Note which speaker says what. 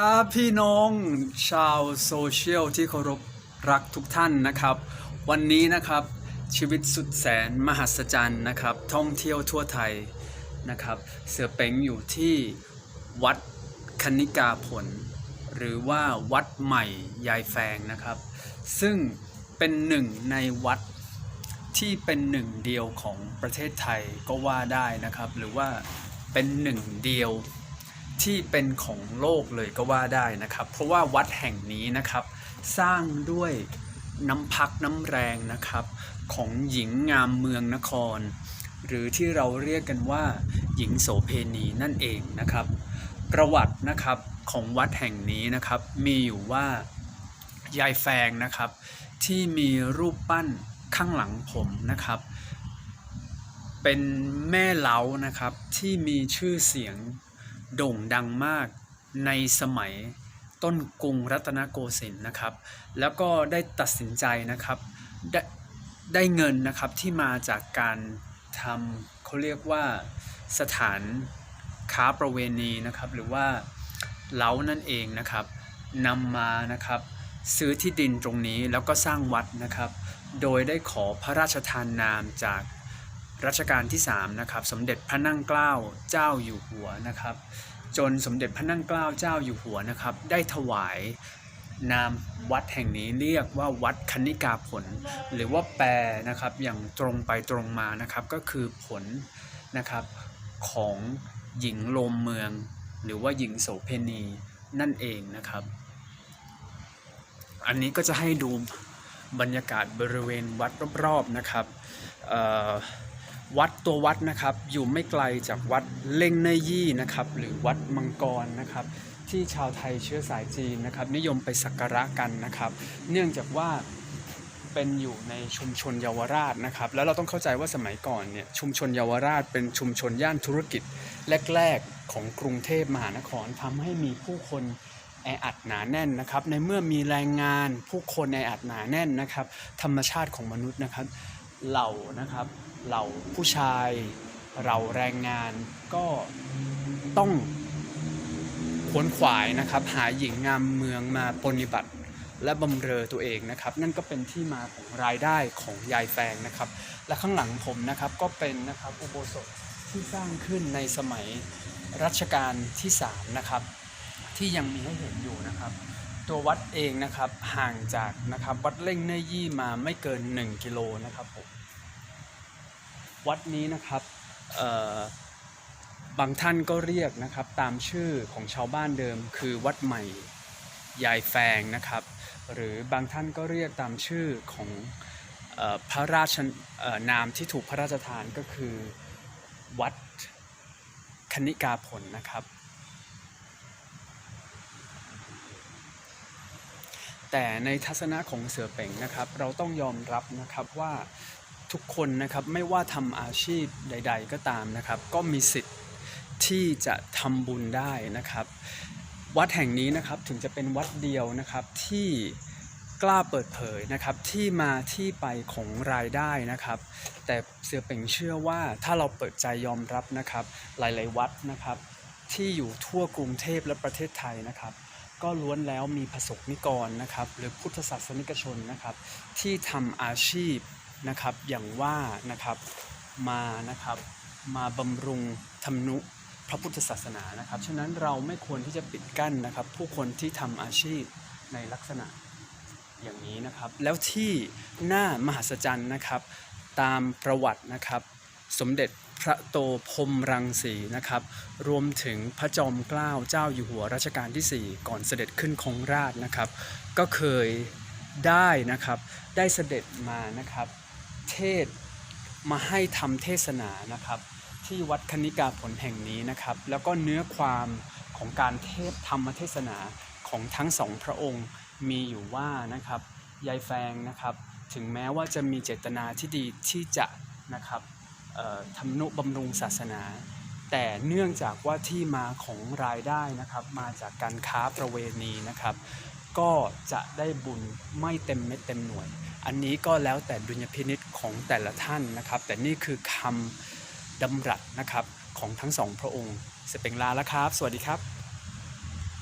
Speaker 1: ครับ พี่น้องชาวโซเชียลที่เคารพรักทุกท่านนะครับ วันนี้นะครับชีวิตสุดแสนมหัศจรรย์นะครับ ท่องเที่ยวทั่วไทยนะครับ เสือเป๋งอยู่ที่วัดคณิกาผล หรือว่าวัดใหม่ยายแฟงนะครับ ซึ่งเป็นหนึ่งในวัดที่เป็นหนึ่งเดียวของประเทศไทยก็ว่าได้นะครับ หรือว่าเป็นหนึ่งเดียว ที่เป็นของโลกเลยก็ว่าได้นะครับ เพราะว่าวัดแห่งนี้นะครับ สร้างด้วยน้ำพักน้ำแรงนะครับ ของหญิงงามเมืองนคร หรือที่เราเรียกกันว่า หญิงโสเพณีนั่นเองนะครับ ประวัตินะครับของวัดแห่งนี้นะครับ มีอยู่ว่ายายแฟงนะครับ ที่มีรูปปั้นข้างหลังผมนะครับ เป็นแม่เล้านะครับที่มีชื่อเสียง โด่งดังมากในสมัยต้นกรุงรัตนโกสินทร์นะครับ แล้วก็ได้ตัดสินใจนะครับ ได้ได้เงินนะครับที่มาจากการทำเขาเรียกว่าสถานค้าประเวณีนะครับ หรือว่าเล้านั่นเองนะครับนำมานะครับซื้อที่ดินตรงนี้แล้วก็สร้างวัดนะครับ โดยได้ขอพระราชทานนามจาก รัชกาลที่3นะครับสมเด็จพระนั่งเกล้าเจ้าอยู่หัวนะครับ จนสมเด็จพระนั่งเกล้าเจ้าอยู่หัวนะครับ ได้ถวายนามวัดแห่งนี้เรียกว่าวัดคณิกาผล หรือว่าแปลนะครับอย่างตรงไปตรงมานะครับก็คือผลนะครับของหญิงโลมเมือง หรือว่าหญิงโสเพณีนั่นเองนะครับ อันนี้ก็จะให้ดูบรรยากาศบริเวณวัดรอบๆนะครับเอ่อ วัดตัววัดนะครับอยู่ไม่ไกลจากวัดเล่งเนยี่นะครับหรือวัดมังกรนะครับที่ชาวไทยเชื้อสายจีนนะครับนิยมไปสักการะกันนะครับ เนื่องจากว่าเป็นอยู่ในชุมชนเยาวราชนะครับ แล้วเราต้องเข้าใจว่าสมัยก่อนเนี่ยชุมชนเยาวราชเป็นชุมชนย่านธุรกิจแรกๆของกรุงเทพมหานครทำให้มีผู้คนแออัดหนาแน่นนะครับในเมื่อมีแรงงานผู้คนแออัดหนาแน่นนะครับ ธรรมชาติของมนุษย์นะครับ เหล่านะครับเหล่าผู้ชายเหล่าแรงงานก็ต้องขวนขวายนะครับ หาหญิงงามเมืองมาปฏิบัติและบำเรอตัวเองนะครับ นั่นก็เป็นที่มาของรายได้ของยายแฟงนะครับ และข้างหลังผมนะครับก็เป็นนะครับอุโบสถที่สร้างขึ้นในสมัยรัชกาลที่3นะครับ ที่ยังมีให้เห็นอยู่นะครับ ตัววัดเองนะครับห่างจากนะครับวัดเล่งเนยี่มาไม่เกิน 1 กิโลนะครับผม วัดนี้นะครับบางท่านก็เรียกนะครับตามชื่อของชาวบ้านเดิม คือวัดใหม่ยายแฟงนะครับ หรือบางท่านก็เรียกตามชื่อของออพระราชนามที่ถูกพระราชทานก็คือวัดคณิกาผลนะครับ แต่ในทัศนะของเสือเป่งนะครับ เราต้องยอมรับนะครับว่า ทุกคนนะครับไม่ว่าทำอาชีพใด ๆ ก็ตามนะครับ ก็มีสิทธิ์ที่จะทำบุญได้นะครับ วัดแห่งนี้นะครับถึงจะเป็นวัดเดียวนะครับที่กล้าเปิดเผยนะครับที่มาที่ไปของรายได้นะครับ แต่เสือเป่งเชื่อว่าถ้าเราเปิดใจยอมรับนะครับ หลายๆวัดนะครับ ที่อยู่ทั่วกรุงเทพและประเทศไทยนะครับก็ล้วนแล้วมีประสบนิกรนะครับ หรือพุทธศาสนิกชนนะครับ ที่ทำอาชีพ นะครับอย่างว่านะครับมานะครับมาบำรุงทำนุพระพุทธศาสนานะครับ ฉะนั้นเราไม่ควรที่จะปิดกั้นนะครับ ผู้คนที่ทำอาชีพในลักษณะอย่างนี้นะครับ แล้วที่หน่ามหัศจรรย์นะครับ ตามประวัตินะครับ สมเด็จพระโตพรมรังสีนะครับ รวมถึงพระจอมเกล้าเจ้าอยู่หัวรัชกาลที่ 4 ก่อนเสด็จขึ้นครองราชนะครับ ก็เคยได้นะครับ ได้เสด็จมานะครับ เทศมาให้ทำเทศนานะครับ ที่วัดคณิกาผลแห่งนี้นะครับ แล้วก็เนื้อความของการเทศธรรมเทศนาของทั้งสองพระองค์มีอยู่ว่านะครับยายแฟงนะครับ ถึงแม้ว่าจะมีเจตนาที่ดีที่จะนะครับทำนุบำรุงศาสนา แต่เนื่องจากว่าที่มาของรายได้นะครับ มาจากการค้าประเวณีนะครับ ก็จะได้บุญไม่เต็มเม็ดเต็มหน่วย อันนี้ก็แล้วแต่ดุลยพินิษของแต่ละท่านนะครับ แต่นี่คือคำดำรัสนะครับของทั้งสองพระองค์ เสเปงลาแล้วครับ สวัสดีครับ